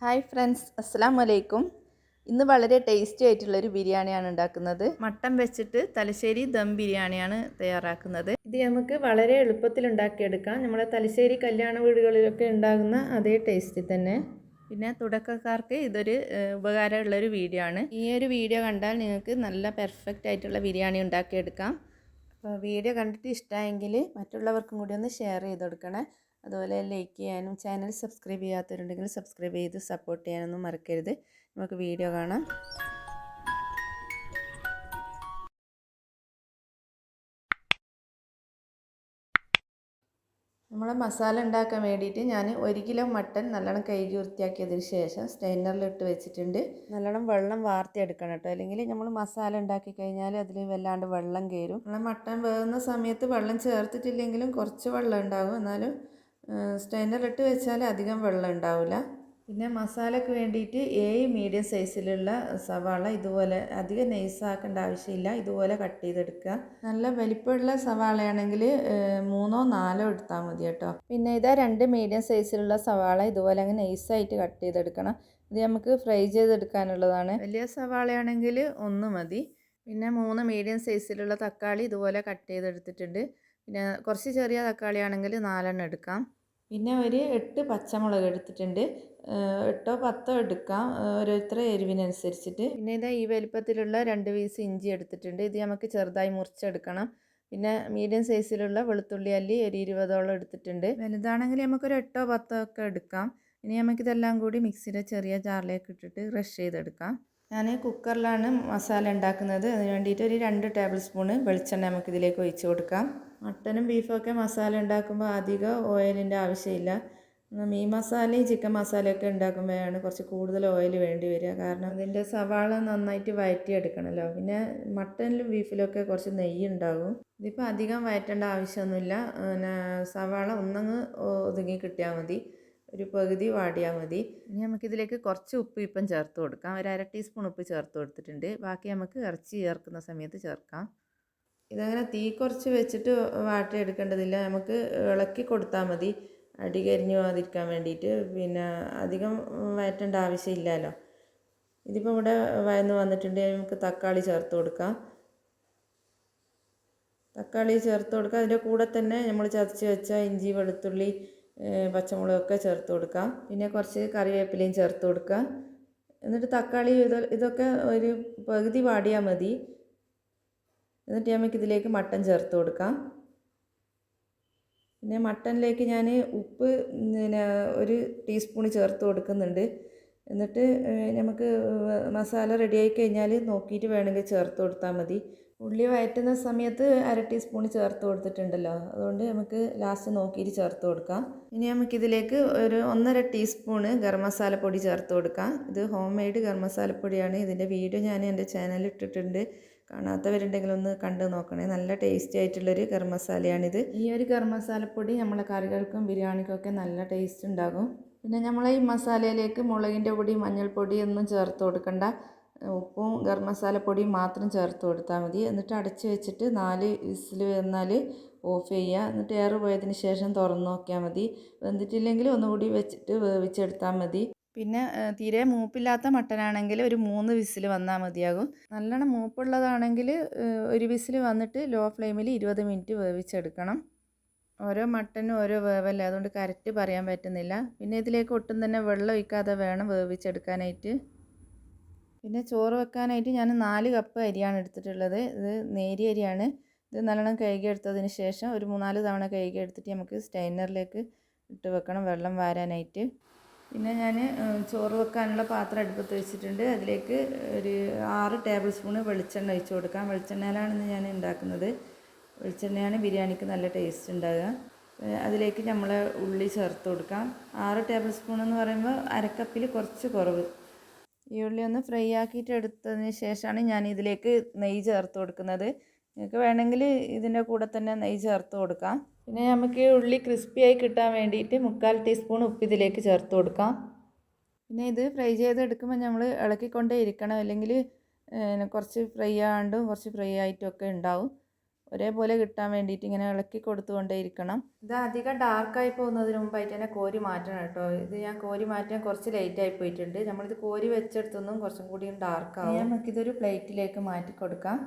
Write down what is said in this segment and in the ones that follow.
Hi friends അസ്സാം വലൈക്കും ഇന്ന് വളരെ ടേസ്റ്റി ആയിട്ടുള്ളൊരു ബിരിയാണിയാണ് ഉണ്ടാക്കുന്നത്. മട്ടൻ വെച്ചിട്ട് തലശ്ശേരി ദം ബിരിയാണിയാണ് തയ്യാറാക്കുന്നത്. ഇത് നമുക്ക് വളരെ എളുപ്പത്തിൽ ഉണ്ടാക്കിയെടുക്കാം. നമ്മളെ തലശ്ശേരി കല്യാണ വീടുകളിലൊക്കെ ഉണ്ടാകുന്ന അതേ ടേസ്റ്റിൽ തന്നെ. പിന്നെ തുടക്കക്കാർക്ക് ഇതൊരു ഉപകാരമുള്ളൊരു വീഡിയോ ആണ്. ഈ ഒരു വീഡിയോ കണ്ടാൽ നിങ്ങൾക്ക് നല്ല പെർഫെക്റ്റ് ആയിട്ടുള്ള ബിരിയാണി ഉണ്ടാക്കിയെടുക്കാം. അപ്പോൾ വീഡിയോ കണ്ടിട്ട് ഇഷ്ടമായെങ്കിൽ മറ്റുള്ളവർക്കും കൂടി ഒന്ന് ഷെയർ ചെയ്ത് കൊടുക്കണേ. അതുപോലെ ലൈക്ക് ചെയ്യാനും ചാനൽ സബ്സ്ക്രൈബ് ചെയ്യാത്തവരുണ്ടെങ്കിൽ സബ്സ്ക്രൈബ് ചെയ്ത് സപ്പോർട്ട് ചെയ്യാനൊന്നും മറക്കരുത്. നമുക്ക് വീഡിയോ കാണാം. നമ്മൾ മസാല ഉണ്ടാക്കാൻ വേണ്ടിയിട്ട് ഞാൻ ഒരു കിലോ മട്ടൺ നല്ലോണം കഴുകി വൃത്തിയാക്കിയതിന് ശേഷം സ്റ്റൈനറിലിട്ട് വെച്ചിട്ടുണ്ട്. നല്ലോണം വെള്ളം വാർത്തിയെടുക്കണം കേട്ടോ. അല്ലെങ്കിൽ നമ്മൾ മസാല ഉണ്ടാക്കി കഴിഞ്ഞാൽ അതിൽ വല്ലാണ്ട് വെള്ളം കയറും നമ്മളെ മട്ടൺ വേകുന്ന സമയത്ത് വെള്ളം ചേർത്തിട്ടില്ലെങ്കിലും കുറച്ച് വെള്ളം ഉണ്ടാകും എന്നാലും സ്റ്റൈനറിലിട്ട് വെച്ചാൽ അധികം വെള്ളം ഉണ്ടാവില്ല പിന്നെ മസാലയ്ക്ക് വേണ്ടിയിട്ട് ഏഴ് മീഡിയം സൈസിലുള്ള സവാള ഇതുപോലെ അധികം നൈസാക്കേണ്ട ആവശ്യമില്ല. ഇതുപോലെ കട്ട് ചെയ്തെടുക്കുക. നല്ല വലിപ്പമുള്ള സവാളയാണെങ്കിൽ മൂന്നോ നാലോ എടുത്താൽ മതി കേട്ടോ. പിന്നെ ഇതാ രണ്ട് മീഡിയം സൈസിലുള്ള സവാള ഇതുപോലെ അങ്ങ് നൈസായിട്ട് കട്ട് ചെയ്തെടുക്കണം. ഇത് നമുക്ക് ഫ്രൈ ചെയ്തെടുക്കാനുള്ളതാണ്. വലിയ സവാളയാണെങ്കിൽ ഒന്ന് മതി. പിന്നെ മൂന്ന് മീഡിയം സൈസിലുള്ള തക്കാളി ഇതുപോലെ കട്ട് ചെയ്തെടുത്തിട്ടുണ്ട്. പിന്നെ കുറച്ച് ചെറിയ തക്കാളി ആണെങ്കിൽ നാലെണ്ണം എടുക്കാം. പിന്നെ ഒരു എട്ട് പച്ചമുളക് എടുത്തിട്ടുണ്ട്. എട്ടോ പത്തോ എടുക്കാം. ഓരോരുത്തരെ എരിവിനനുസരിച്ചിട്ട്. പിന്നെ ഇതാ ഈ വലിപ്പത്തിലുള്ള രണ്ട് പീസ് ഇഞ്ചി എടുത്തിട്ടുണ്ട്. ഇത് നമുക്ക് ചെറുതായി മുറിച്ചെടുക്കണം. പിന്നെ മീഡിയം സൈസിലുള്ള വെളുത്തുള്ളി അല്ലി ഒരു ഇരുപതോളം എടുത്തിട്ടുണ്ട്. വലുതാണെങ്കിൽ നമുക്കൊരു എട്ടോ പത്തോ ഒക്കെ എടുക്കാം. ഇനി നമുക്കിതെല്ലാം കൂടി മിക്സിയുടെ ചെറിയ ജാറിലേക്ക് ഇട്ടിട്ട് ക്രഷ് ചെയ്തെടുക്കാം. ഞാൻ കുക്കറിലാണ് മസാല ഉണ്ടാക്കുന്നത്. അതിന് വേണ്ടിയിട്ട് ഒരു രണ്ട് ടേബിൾ സ്പൂണ് വെളിച്ചെണ്ണ നമുക്കിതിലേക്ക് ഒഴിച്ച് കൊടുക്കാം. മട്ടനും ബീഫൊക്കെ മസാല ഉണ്ടാക്കുമ്പോൾ അധികം ഓയിലിന്റെ ആവശ്യമില്ല. മീൻ മസാലയും ചിക്കൻ മസാലയൊക്കെ ഉണ്ടാക്കുമ്പോഴാണ് കുറച്ച് കൂടുതൽ ഓയിൽ വേണ്ടി വരിക. കാരണം അതിന്റെ സവാള നന്നായിട്ട് വഴറ്റിയെടുക്കണമല്ലോ. പിന്നെ മട്ടനിലും ബീഫിലൊക്കെ കുറച്ച് നെയ്യ് ഉണ്ടാകും. ഇതിപ്പോൾ അധികം വഴറ്റേണ്ട ആവശ്യമൊന്നുമില്ല. പിന്നെ സവാള ഒന്നങ്ങ് ഒതുങ്ങി കിട്ടിയാൽ മതി. ഒരു പകുതി വാടിയാൽ മതി. ഇനി നമുക്കിതിലേക്ക് കുറച്ച് ഉപ്പ് ഇപ്പം ചേർത്ത് കൊടുക്കാം. ഒരു അര ടീസ്പൂൺ ഉപ്പ് ചേർത്ത് കൊടുത്തിട്ടുണ്ട്. ബാക്കി നമുക്ക് ഇറച്ചി ചേർക്കുന്ന സമയത്ത് ചേർക്കാം. ഇതങ്ങനെ തീ കുറച്ച് വെച്ചിട്ട് വാട്ടിയെടുക്കേണ്ടതില്ല നമുക്ക് ഇളക്കി കൊടുത്താൽ മതി. അടി കരിഞ്ഞു പോകാതിരിക്കാൻ വേണ്ടിയിട്ട്. പിന്നെ അധികം വഴറ്റേണ്ട ആവശ്യമില്ലല്ലോ. ഇതിപ്പോൾ ഇവിടെ വയന്ന് വന്നിട്ടുണ്ട്. നമുക്ക് തക്കാളി ചേർത്ത് കൊടുക്കാം. തക്കാളി ചേർത്ത് കൊടുക്കുക അതിന്റെ കൂടെ തന്നെ നമ്മൾ ചതച്ച് വെച്ച ഇഞ്ചി വെളുത്തുള്ളി പച്ചമുളകൊക്കെ ചേർത്ത് കൊടുക്കാം. പിന്നെ കുറച്ച് കറിവേപ്പിലയും ചേർത്ത് കൊടുക്കുക എന്നിട്ട് തക്കാളി ഇത് ഇതൊക്കെ ഒരു പകുതി വാടിയാൽ മതി. എന്നിട്ട് നമുക്ക് ഇതിലേക്ക് മട്ടൻ ചേർത്ത് കൊടുക്കാം. പിന്നെ മട്ടനിലേക്ക് ഞാൻ ഉപ്പ് പിന്നെ ഒരു ടീസ്പൂൺ ചേർത്ത് കൊടുക്കുന്നുണ്ട്. എന്നിട്ട് നമുക്ക് മസാല റെഡിയായി കഴിഞ്ഞാൽ നോക്കിയിട്ട് വേണമെങ്കിൽ ചേർത്ത് കൊടുത്താൽ മതി. ഉള്ളി വയറ്റുന്ന സമയത്ത് അര ടീസ്പൂൺ ചേർത്ത് കൊടുത്തിട്ടുണ്ടല്ലോ. അതുകൊണ്ട് നമുക്ക് ലാസ്റ്റ് നോക്കിയിട്ട് ചേർത്ത് കൊടുക്കാം. ഇനി നമുക്കിതിലേക്ക് ഒരു ഒന്നര ടീസ്പൂണ് ഗരം മസാലപ്പൊടി ചേർത്ത് കൊടുക്കാം. ഇത് ഹോം മെയ്ഡ് ഗരം മസാലപ്പൊടിയാണ് ഇതിന്റെ വീഡിയോ ഞാൻ എന്റെ ചാനലിൽ ഇട്ടിട്ടുണ്ട്. കാണാത്തവരുണ്ടെങ്കിൽ ഒന്ന് കണ്ട് നോക്കണേ. നല്ല ടേസ്റ്റി ആയിട്ടുള്ളൊരു ഗരം ഈ ഒരു ഗരം മസാലപ്പൊടി നമ്മളെ കറികൾക്കും ബിരിയാണിക്കൊക്കെ നല്ല ടേസ്റ്റ് ഉണ്ടാകും. പിന്നെ നമ്മൾ ഈ മസാലയിലേക്ക് മുളകിന്റെ പൊടി മഞ്ഞൾപ്പൊടി ഒന്നും ചേർത്ത് കൊടുക്കണ്ട. ഉപ്പും ഗരം മാത്രം ചേർത്ത് കൊടുത്താൽ മതി. എന്നിട്ട് അടച്ച് വെച്ചിട്ട് നാല് വിസിൽ വന്നാൽ ഓഫ് ചെയ്യുക. എന്നിട്ട് എയർ പോയതിന് ശേഷം തുറന്ന് നോക്കിയാൽ മതി. വെന്തിട്ടില്ലെങ്കിൽ ഒന്നുകൂടി വെച്ചിട്ട് വേവിച്ചെടുത്താൽ മതി. പിന്നെ തീരെ മൂപ്പില്ലാത്ത മട്ടനാണെങ്കിൽ ഒരു മൂന്ന് വിസിൽ വന്നാൽ മതിയാകും. നല്ലോണം മൂപ്പുള്ളതാണെങ്കിൽ ഒരു വിസിൽ വന്നിട്ട് ലോ ഫ്ലെയിമിൽ ഇരുപത് മിനിറ്റ് വേവിച്ചെടുക്കണം. ഓരോ മട്ടനും ഓരോ വേവല്ലേ അതുകൊണ്ട് കറക്റ്റ് പറയാൻ പറ്റുന്നില്ല. പിന്നെ ഇതിലേക്ക് ഒട്ടും തന്നെ വെള്ളം ഒഴിക്കാതെ വേണം വേവിച്ചെടുക്കാനായിട്ട്. പിന്നെ ചോറ് വെക്കാനായിട്ട് ഞാൻ നാല് കപ്പ് അരിയാണ് എടുത്തിട്ടുള്ളത്. ഇത് നേരിയ അരിയാണ്. ഇത് നല്ലോണം കഴുകിയെടുത്തതിന് ശേഷം ഒരു മൂന്നാൽ തവണ കഴുകിയെടുത്തിട്ട് നമുക്ക് സ്റ്റൈനറിലേക്ക് ഇട്ട് വെക്കണം വെള്ളം വാരാനായിട്ട്. പിന്നെ ഞാൻ ചോറ് വെക്കാനുള്ള പാത്രം അടുപ്പത്ത് വെച്ചിട്ടുണ്ട്. അതിലേക്ക് ഒരു ആറ് ടേബിൾ സ്പൂണ് വെളിച്ചെണ്ണ ഒഴിച്ച് കൊടുക്കാം. വെളിച്ചെണ്ണയിലാണ് ഇന്ന് ഞാൻ ഉണ്ടാക്കുന്നത് വെളിച്ചെണ്ണയാണ് ബിരിയാണിക്ക് നല്ല ടേസ്റ്റ് ഉണ്ടാകുക അതിലേക്ക് നമ്മൾ ഉള്ളി ചേർത്ത് കൊടുക്കാം. ആറ് ടേബിൾ സ്പൂൺ എന്ന് പറയുമ്പോൾ അരക്കപ്പിൽ കുറച്ച് കുറവ്. ഈ ഉള്ളി ഒന്ന് ഫ്രൈ ആക്കിയിട്ട് എടുത്തതിന് ശേഷമാണ് ഞാൻ ഇതിലേക്ക് നെയ്യ് ചേർത്ത് കൊടുക്കുന്നത്. നിങ്ങൾക്ക് വേണമെങ്കിൽ ഇതിന്റെ കൂടെ തന്നെ നെയ്യ് ചേർത്ത് കൊടുക്കാം. പിന്നെ നമുക്ക് ഈ ഉള്ളി ക്രിസ്പിയായി കിട്ടാൻ വേണ്ടിയിട്ട് മുക്കാൽ ടീസ്പൂൺ ഉപ്പ് ഇതിലേക്ക് ചേർത്ത് കൊടുക്കാം. പിന്നെ ഇത് ഫ്രൈ ചെയ്തെടുക്കുമ്പോൾ നമ്മൾ ഇളക്കിക്കൊണ്ടേ ഇരിക്കണം. അല്ലെങ്കിൽ കുറച്ച് ഫ്രൈ ആണ്ടും കുറച്ച് ഫ്രൈ ആയിട്ടും ഒക്കെ ഉണ്ടാവും. ഒരേപോലെ കിട്ടാൻ വേണ്ടിയിട്ട് ഇങ്ങനെ ഇളക്കി കൊടുത്തുകൊണ്ടേ ഇരിക്കണം. ഇത് അധികം ഡാർക്കായി പോകുന്നതിന് മുമ്പായിട്ട് തന്നെ കോരി മാറ്റണം കേട്ടോ. ഇത് ഞാൻ കോരി മാറ്റാൻ കുറച്ച് ലേറ്റ് ആയി പോയിട്ടുണ്ട്. നമ്മളിത് കോരി വെച്ചെടുത്തൊന്നും കുറച്ചും കൂടിയും ഡാർക്കാവും നമുക്കിതൊരു പ്ലേറ്റിലേക്ക് മാറ്റി കൊടുക്കാം.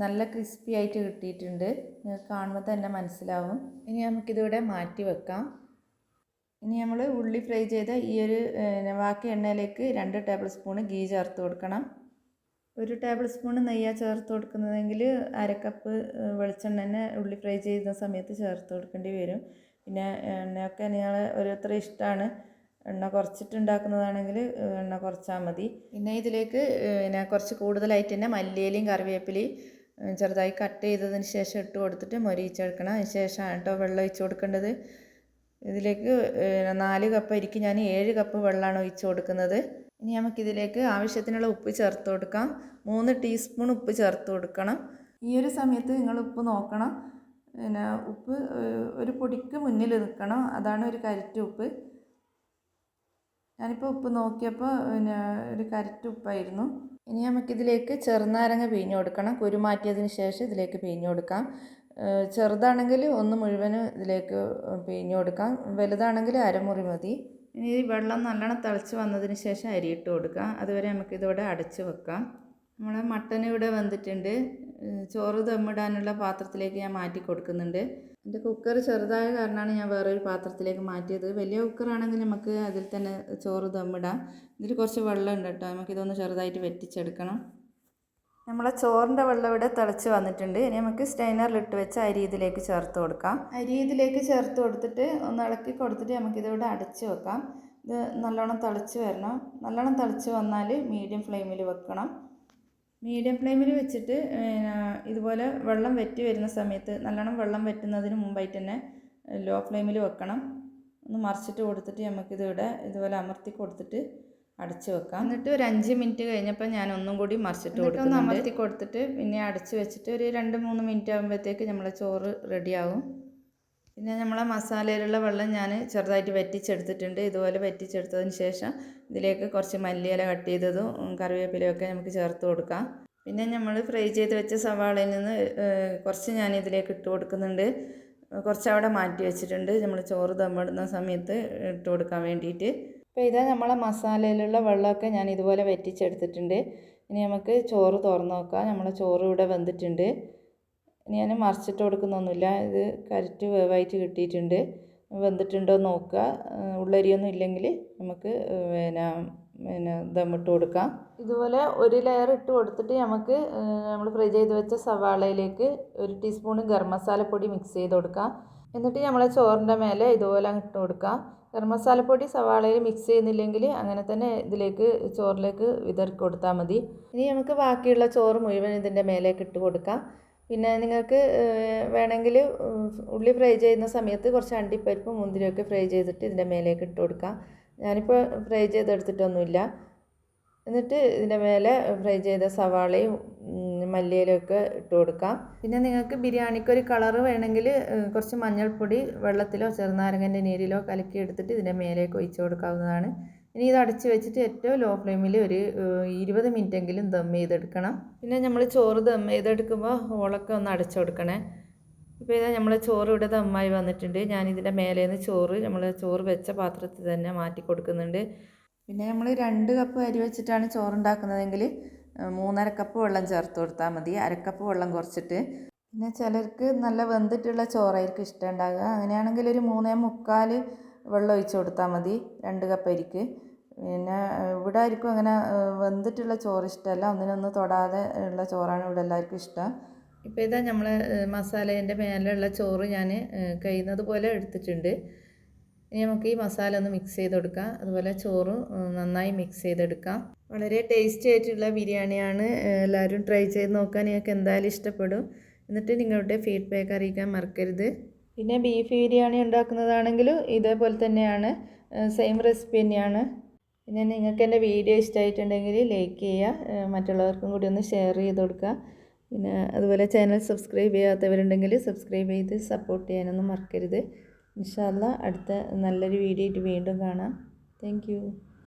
നല്ല ക്രിസ്പി ആയിട്ട് കിട്ടിയിട്ടുണ്ട്. നിങ്ങൾക്ക് കാണുമ്പോൾ തന്നെ മനസ്സിലാവും. ഇനി നമുക്കിതിവിടെ മാറ്റി വെക്കാം. ഇനി നമ്മൾ ഉള്ളി ഫ്രൈ ചെയ്ത ഈ ഒരു ബാക്കി എണ്ണയിലേക്ക് രണ്ട് ടേബിൾ സ്പൂൺ ഗീ ചേർത്ത് കൊടുക്കണം. ഒരു ടേബിൾ സ്പൂൺ നെയ്യാണ് ചേർത്ത് കൊടുക്കുന്നതെങ്കിൽ അരക്കപ്പ് കപ്പ് വെളിച്ചെണ്ണ തന്നെ ഉള്ളി ഫ്രൈ ചെയ്യുന്ന സമയത്ത് ചേർത്ത് കൊടുക്കേണ്ടി വരും. പിന്നെ എണ്ണയൊക്കെ നിങ്ങൾ ഓരോരുത്തരും ഇഷ്ടമാണ് എണ്ണ കുറച്ചിട്ടുണ്ടാക്കുന്നതാണെങ്കിൽ എണ്ണ കുറച്ചാൽ മതി. പിന്നെ ഇതിലേക്ക് പിന്നെ കുറച്ച് കൂടുതലായിട്ട് തന്നെ മല്ലിയിലയും കറിവേപ്പിലയും ചെറുതായി കട്ട് ചെയ്തതിന് ശേഷം ഇട്ട് കൊടുത്തിട്ട് മൊരിയിച്ചെടുക്കണം. അതിന് ശേഷമാണ് കേട്ടോ വെള്ളം ഒഴിച്ച് കൊടുക്കേണ്ടത്. ഇതിലേക്ക് നാല് കപ്പ് അരിക്ക് ഞാൻ ഏഴ് കപ്പ് വെള്ളമാണ് ഒഴിച്ച് കൊടുക്കുന്നത്. ഇനി നമുക്കിതിലേക്ക് ആവശ്യത്തിനുള്ള ഉപ്പ് ചേർത്ത് കൊടുക്കാം. മൂന്ന് ടീസ്പൂൺ ഉപ്പ് ചേർത്ത് കൊടുക്കണം. ഈ ഒരു സമയത്ത് നിങ്ങൾ ഉപ്പ് നോക്കണം. പിന്നെ ഉപ്പ് ഒരു പൊടിക്ക് മുന്നിൽ നിൽക്കണം. അതാണ് ഒരു കരറ്റ് ഉപ്പ്. ഞാനിപ്പോൾ ഉപ്പ് നോക്കിയപ്പോൾ പിന്നെ ഒരു കരറ്റ് ഉപ്പായിരുന്നു. ഇനി നമുക്കിതിലേക്ക് ചെറുനാരങ്ങ പിഴിഞ്ഞു കൊടുക്കണം. കുരു മാറ്റിയതിന് ശേഷം ഇതിലേക്ക് പിഴിഞ്ഞു കൊടുക്കാം. ചെറുതാണെങ്കിൽ ഒന്ന് മുഴുവനും ഇതിലേക്ക് പിഴിഞ്ഞു കൊടുക്കാം. വലുതാണെങ്കിൽ അരമുറി മതി. ഇനി വെള്ളം നല്ലോണം തിളച്ച് വന്നതിന് ശേഷം അരി ഇട്ട് കൊടുക്കാം. അതുവരെ നമുക്കിതോടെ അടച്ച് വെക്കാം. നമ്മളെ മട്ടൻ ഇവിടെ വന്നിട്ടുണ്ട് ചോറ് ദമ്മിടാനുള്ള പാത്രത്തിലേക്ക് ഞാൻ മാറ്റി കൊടുക്കുന്നുണ്ട്. എന്റെ കുക്കർ ചെറുതായ കാരണമാണ് ഞാൻ വേറൊരു പാത്രത്തിലേക്ക് മാറ്റിയത്. വലിയ കുക്കറാണെങ്കിൽ നമുക്ക് അതിൽ തന്നെ ചോറ് ദമ്മിടാം. ഇതിൽ കുറച്ച് വെള്ളം ഉണ്ട് കേട്ടോ നമുക്കിതൊന്ന് ചെറുതായിട്ട് വെറ്റിച്ചെടുക്കണം. നമ്മളെ ചോറിന്റെ വെള്ളം ഇവിടെ തിളച്ച് വന്നിട്ടുണ്ട്. ഇനി നമുക്ക് സ്റ്റൈനറിലിട്ട് വെച്ച് അരി ഇതിലേക്ക് ചേർത്ത് കൊടുക്കാം. അരി ഇതിലേക്ക് ചേർത്ത് കൊടുത്തിട്ട് ഒന്ന് ഇളക്കി കൊടുത്തിട്ട് നമുക്കിതിവിടെ അടച്ച് വെക്കാം. ഇത് നല്ലോണം തിളച്ച് വരണം. നല്ലോണം തിളച്ച് വന്നാൽ മീഡിയം ഫ്ലെയിമിൽ വെക്കണം. മീഡിയം ഫ്ലെയിമിൽ വെച്ചിട്ട് ഇതുപോലെ വെള്ളം വറ്റി വരുന്ന സമയത്ത് നല്ലോണം വെള്ളം വറ്റുന്നതിന് മുമ്പായിട്ട് തന്നെ ലോ ഫ്ലെയിമിൽ വെക്കണം. ഒന്ന് മറിച്ചിട്ട് കൊടുത്തിട്ട് നമുക്കിത് ഇവിടെ ഇതുപോലെ അമർത്തി കൊടുത്തിട്ട് അടച്ച് വെക്കാം. എന്നിട്ട് ഒരു അഞ്ച് മിനിറ്റ് കഴിഞ്ഞപ്പോൾ ഞാൻ ഒന്നും കൂടി മറിച്ചിട്ട് കൊടുക്കും ഒന്ന് അമർത്തി കൊടുത്തിട്ട് പിന്നെ അടച്ച് വെച്ചിട്ട് ഒരു രണ്ട് മൂന്ന് മിനിറ്റ് ആകുമ്പോഴത്തേക്ക് നമ്മളെ ചോറ് റെഡിയാവും പിന്നെ നമ്മളെ മസാലയിലുള്ള വെള്ളം ഞാൻ ചെറുതായിട്ട് വറ്റിച്ചെടുത്തിട്ടുണ്ട്. ഇതുപോലെ വറ്റിച്ചെടുത്തതിന് ശേഷം ഇതിലേക്ക് കുറച്ച് മല്ലിയില കട്ട് ചെയ്തതും കറിവേപ്പിലയൊക്കെ നമുക്ക് ചേർത്ത് കൊടുക്കാം. പിന്നെ നമ്മൾ ഫ്രൈ ചെയ്ത് വെച്ച സവാളയിൽ നിന്ന് കുറച്ച് ഞാൻ ഇതിലേക്ക് ഇട്ട് കൊടുക്കുന്നുണ്ട്. കുറച്ച് അവിടെ മാറ്റി വെച്ചിട്ടുണ്ട്. നമ്മൾ ചോറ് ദമ്മിടുന്ന സമയത്ത് ഇട്ട് കൊടുക്കാൻ വേണ്ടിയിട്ട്. അപ്പോൾ ഇതാ നമ്മളെ മസാലയിലുള്ള വെള്ളമൊക്കെ ഞാൻ ഇതുപോലെ വറ്റിച്ചെടുത്തിട്ടുണ്ട്. ഇനി നമുക്ക് ചോറ് തുറന്ന് നോക്കാം. നമ്മളെ ചോറ് ഇവിടെ വെന്തിട്ടുണ്ട്. ഞാൻ മറിച്ചിട്ട് കൊടുക്കുന്നൊന്നുമില്ല. ഇത് കരറ്റ് വേവായിട്ട് കിട്ടിയിട്ടുണ്ട്. വെന്തിട്ടുണ്ടോ നോക്കുക. ഉള്ളരിയൊന്നും ഇല്ലെങ്കിൽ നമുക്ക് പിന്നെ പിന്നെ ദമ്മിട്ട് കൊടുക്കാം. ഇതുപോലെ ഒരു ലെയർ ഇട്ട് കൊടുത്തിട്ട് നമുക്ക് നമ്മൾ ഫ്രൈ ചെയ്ത് വെച്ച സവാളയിലേക്ക് ഒരു ടീസ്പൂൺ ഗരം മസാലപ്പൊടി മിക്സ് ചെയ്ത് കൊടുക്കാം. എന്നിട്ട് നമ്മളെ ചോറിന്റെ മേലെ ഇതുപോലെ ഇട്ട് കൊടുക്കാം. ഗരം മസാലപ്പൊടി സവാളയിൽ മിക്സ് ചെയ്യുന്നില്ലെങ്കിൽ അങ്ങനെ തന്നെ ഇതിലേക്ക് ചോറിലേക്ക് വിതറി കൊടുത്താൽ മതി. ഇനി നമുക്ക് ബാക്കിയുള്ള ചോറ് മുഴുവൻ ഇതിന്റെ മേലേക്ക് ഇട്ട് കൊടുക്കാം. പിന്നെ നിങ്ങൾക്ക് വേണമെങ്കിൽ ഉള്ളി ഫ്രൈ ചെയ്യുന്ന സമയത്ത് കുറച്ച് അണ്ടിപ്പരിപ്പും മുന്തിരിയൊക്കെ ഫ്രൈ ചെയ്തിട്ട് ഇതിന്റെ മേലേക്ക് ഇട്ട് കൊടുക്കാം ഞാനിപ്പോൾ ഫ്രൈ ചെയ്തെടുത്തിട്ടൊന്നുമില്ല. എന്നിട്ട് ഇതിന്റെ മേലെ ഫ്രൈ ചെയ്ത സവാളയും മല്ലിയിലൊക്കെ ഇട്ട് കൊടുക്കാം പിന്നെ നിങ്ങൾക്ക് ബിരിയാണിക്കൊരു കളറ് വേണമെങ്കിൽ കുറച്ച് മഞ്ഞൾപ്പൊടി വെള്ളത്തിലോ ചെറുനാരങ്ങന്റെ നീരിലോ കലക്കി എടുത്തിട്ട് ഇതിന്റെ മേലേക്ക് ഒഴിച്ച് കൊടുക്കാവുന്നതാണ്. ഇനി ഇത് അടച്ച് വെച്ചിട്ട് ഏറ്റവും ലോ ഫ്ലെയിമിൽ ഒരു ഇരുപത് മിനിറ്റെങ്കിലും ദം ചെയ്തെടുക്കണം. പിന്നെ നമ്മൾ ചോറ് ദം ചെയ്തെടുക്കുമ്പോൾ ഹോളൊക്കെ ഒന്ന് അടച്ചു കൊടുക്കണേ. ഇപ്പോൾ ഇതാ നമ്മൾ ചോറ് ഇവിടെ ദമ്മായി വന്നിട്ടുണ്ട്. ഞാൻ ഇതിന്റെ മേലെ നിന്ന് ചോറ് നമ്മൾ ചോറ് വെച്ച പാത്രത്തിൽ തന്നെ മാറ്റി കൊടുക്കുന്നുണ്ട്. പിന്നെ നമ്മൾ രണ്ട് കപ്പ് അരി വെച്ചിട്ടാണ് ചോറുണ്ടാക്കുന്നതെങ്കിൽ മൂന്നര കപ്പ് വെള്ളം ചേർത്ത് കൊടുത്താൽ മതി. അരക്കപ്പ് വെള്ളം കുറച്ചിട്ട്. പിന്നെ ചിലർക്ക് നല്ല വെന്തിട്ടുള്ള ചോറായിരിക്കും ഇഷ്ടം ഉണ്ടാകുക അങ്ങനെയാണെങ്കിൽ ഒരു മൂന്നേ മുക്കാൽ വെള്ളം ഒഴിച്ച് കൊടുത്താൽ മതി രണ്ട് കപ്പ് അരിക്ക്. പിന്നെ ഇവിടെ ആയിരിക്കും അങ്ങനെ വെന്തിട്ടുള്ള ചോറ് ഇഷ്ടമല്ല. ഒന്നിനൊന്ന് തൊടാതെ ഉള്ള ചോറാണ് ഇവിടെ എല്ലാവർക്കും ഇഷ്ടം. ഇപ്പോൾ ഇതാ നമ്മൾ മസാലേന്റെ മേലുള്ള ചോറ് ഞാൻ കഴിയുന്നത് പോലെ എടുത്തിട്ടുണ്ട്. ഇനി നമുക്ക് ഈ മസാല ഒന്ന് മിക്സ് ചെയ്ത് കൊടുക്കാം. അതുപോലെ ചോറും നന്നായി മിക്സ് ചെയ്തെടുക്കാം വളരെ ടേസ്റ്റി ആയിട്ടുള്ള ബിരിയാണിയാണ്. എല്ലാവരും ട്രൈ ചെയ്ത് നോക്കാൻ നിങ്ങൾക്ക് എന്തായാലും ഇഷ്ടപ്പെടും. എന്നിട്ട് നിങ്ങളുടെ ഫീഡ്ബാക്ക് അറിയിക്കാൻ മറക്കരുത്. പിന്നെ ബീഫ് ബിരിയാണി ഉണ്ടാക്കുന്നതാണെങ്കിലും ഇതേപോലെ തന്നെയാണ്. സെയിം റെസിപ്പി തന്നെയാണ്. പിന്നെ നിങ്ങൾക്ക് എന്റെ വീഡിയോ ഇഷ്ടമായിട്ടുണ്ടെങ്കിൽ ലൈക്ക് ചെയ്യുക. മറ്റുള്ളവർക്കും കൂടി ഒന്ന് ഷെയർ ചെയ്ത് കൊടുക്കുക. പിന്നെ അതുപോലെ ചാനൽ സബ്സ്ക്രൈബ് ചെയ്യാത്തവരുണ്ടെങ്കിൽ സബ്സ്ക്രൈബ് ചെയ്ത് സപ്പോർട്ട് ചെയ്യാനൊന്നും മറക്കരുത്. ഇൻഷാല്ല അടുത്ത നല്ലൊരു വീഡിയോ ആയിട്ട് വീണ്ടും കാണാം. താങ്ക്